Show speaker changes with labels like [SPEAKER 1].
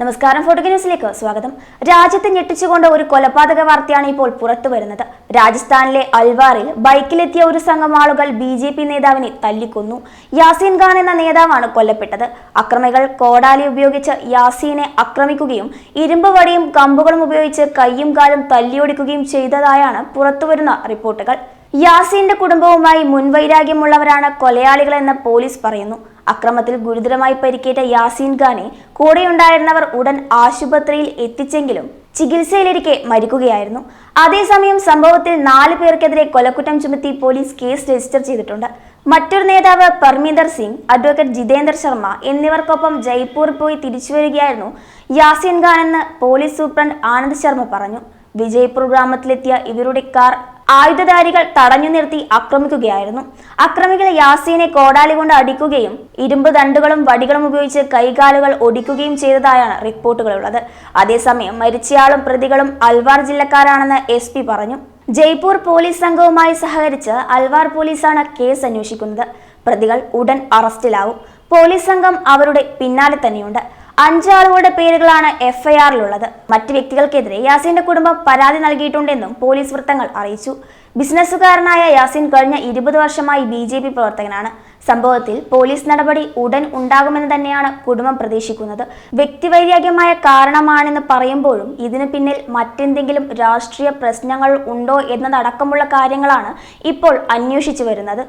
[SPEAKER 1] നമസ്കാരം ഫോട്ടോ ന്യൂസിലേക്ക് സ്വാഗതം. രാജ്യത്തെ ഞെട്ടിച്ചുകൊണ്ട് ഒരു കൊലപാതക വാർത്തയാണ് ഇപ്പോൾ പുറത്തു വരുന്നത്. രാജസ്ഥാനിലെ അൽവാറിൽ ബൈക്കിലെത്തിയ ഒരു സംഘം ആളുകൾ ബി ജെ പി നേതാവിനെ തല്ലിക്കൊന്നു. യാസീൻ ഖാൻ എന്ന നേതാവാണ് കൊല്ലപ്പെട്ടത്. അക്രമികൾ കോടാലി ഉപയോഗിച്ച് യാസീനെ ആക്രമിക്കുകയും ഇരുമ്പ് വടിയും കമ്പുകളും ഉപയോഗിച്ച് കയ്യും കാലും തല്ലിയൊടിക്കുകയും ചെയ്തതായാണ് പുറത്തുവരുന്ന റിപ്പോർട്ടുകൾ. യാസീന്റെ കുടുംബവുമായി മുൻവൈരാഗ്യമുള്ളവരാണ് കൊലയാളികളെന്ന് പോലീസ് പറയുന്നു. അക്രമത്തിൽ ഗുരുതരമായി പരിക്കേറ്റ യാസീൻ ഖാനെ കൂടെയുണ്ടായിരുന്നവർ ഉടൻ ആശുപത്രിയിൽ എത്തിച്ചെങ്കിലും ചികിത്സയിലിരിക്കെ മരിക്കുകയായിരുന്നു. അതേസമയം സംഭവത്തിൽ നാല് പേർക്കെതിരെ കൊലക്കുറ്റം ചുമത്തി പോലീസ് കേസ് രജിസ്റ്റർ ചെയ്തിട്ടുണ്ട്. മറ്റൊരു നേതാവ് പർമീന്ദർ സിംഗ് അഡ്വക്കേറ്റ് ജിതേന്ദർ ശർമ്മ എന്നിവർക്കൊപ്പം ജയ്പൂർ പോയി തിരിച്ചുവരികയായിരുന്നു യാസീൻ ഖാൻ എന്ന് പോലീസ് സൂപ്രണ്ട് ആനന്ദ് ശർമ്മ പറഞ്ഞു. വിജയ്പൂർ ഗ്രാമത്തിലെത്തിയ ഇവരുടെ കാർ ആയുധധാരികൾ തടഞ്ഞു നിർത്തി ആക്രമിക്കുകയായിരുന്നു. അക്രമികൾ യാസീനെ കോടാലി കൊണ്ട് അടിക്കുകയും ഇരുമ്പ് ദണ്ടുകളും വടികളും ഉപയോഗിച്ച് കൈകാലുകൾ ഒടിക്കുകയും ചെയ്തതായാണ് റിപ്പോർട്ടുകളുള്ളത്. അതേസമയം മരിച്ചയാളും പ്രതികളും അൽവാർ ജില്ലക്കാരാണെന്ന് എസ് പറഞ്ഞു. ജയ്പൂർ പോലീസ് സംഘവുമായി സഹകരിച്ച് അൽവാർ പോലീസാണ് കേസ് അന്വേഷിക്കുന്നത്. പ്രതികൾ ഉടൻ അറസ്റ്റിലാവും. പോലീസ് സംഘം അവരുടെ പിന്നാലെ തന്നെയുണ്ട്. അഞ്ചാളുകളുടെ പേരുകളാണ് എഫ്ഐആറിലുള്ളത്. മറ്റ് വ്യക്തികൾക്കെതിരെ യാസീന്റെ കുടുംബം പരാതി നൽകിയിട്ടുണ്ടെന്നും പോലീസ് വൃത്തങ്ങൾ അറിയിച്ചു. ബിസിനസ്സുകാരനായ യാസീൻ കഴിഞ്ഞ ഇരുപത് വർഷമായി ബി ജെ പി പ്രവർത്തകനാണ്. സംഭവത്തിൽ പോലീസ് നടപടി ഉടൻ ഉണ്ടാകുമെന്ന് തന്നെയാണ് കുടുംബം പ്രതീക്ഷിക്കുന്നത്. വ്യക്തിവൈരാഗ്യമായ കാരണമാണെന്ന് പറയുമ്പോഴും ഇതിന് പിന്നിൽ മറ്റെന്തെങ്കിലും രാഷ്ട്രീയ പ്രശ്നങ്ങൾ ഉണ്ടോ എന്നതടക്കമുള്ള കാര്യങ്ങളാണ് ഇപ്പോൾ അന്വേഷിച്ചു വരുന്നത്.